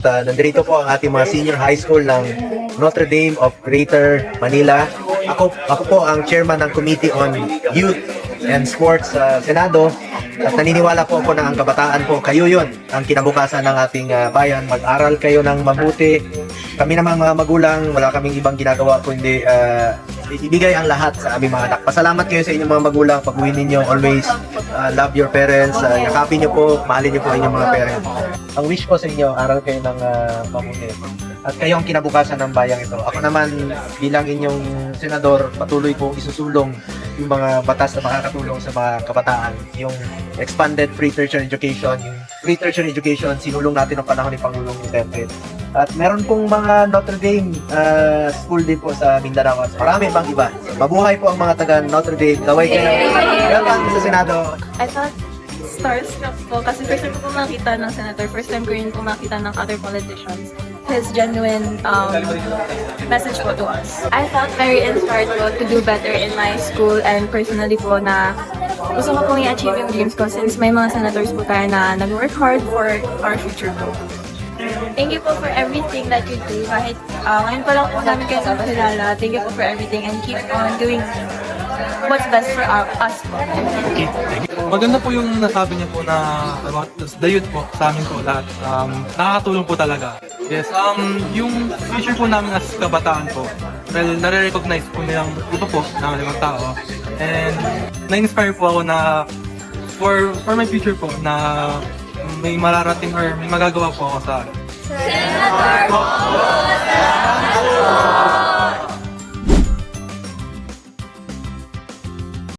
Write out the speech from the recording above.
Uh, nandito po ang ating mga senior high school ng Notre Dame of Greater Manila. Ako, ako po ang chairman ng Committee on Youth and Sports sa Senado. At naniniwala po ako na ang kabataan po, kayo yun, ang kinabukasan ng ating uh, bayan. Mag-aral kayo ng mabuti. Kami namang mga magulang, wala kaming ibang ginagawa kundi uh, ibigay ang lahat sa aming mga anak. Pasalamat kayo sa inyong mga magulang. Pag-uwi ninyo, always uh, love your parents. Uh, yakapin niyo po, mahalin niyo po inyong mga parents. Ang wish ko sa inyo, aral kayo ng uh, mabuti. At kayo ang kinabukasan ng bayang ito. Ako naman, bilang inyong senador, patuloy kong isusulong yung mga batas na makakatulong sa mga kabataan. Yung expanded free tertiary education, yung free tertiary education, sinulong natin ng panahon ni Pangulong Duterte. At meron pong mga Notre Dame uh, school din po sa Mindanao at marami bang iba. Mabuhay po ang mga taga Notre Dame. Gaway kayo. Welcome sa Senado. I thought starstruck po kasi first time ko makita ng senator, first time ko rin po makita ng other politicians. His genuine um, message po to us. I felt very inspired po to do better in my school and personally po na gusto ko pong i-achieve yung dreams ko since may mga senators po tayo na nag-work hard for our future po. Thank you po for everything that you do. Kahit uh, ngayon pa lang po namin kayo thank you po for everything and keep on doing what's best for our, us po. Maganda po yung nasabi niya po na about the youth po sa amin po lahat. Um, nakakatulong po talaga. Yes, um, yung future po namin as kabataan po, well, nare-recognize po nilang iba po na ibang tao. And na-inspire po ako na for for my future po na may mararating or may magagawa po ako sa Senator!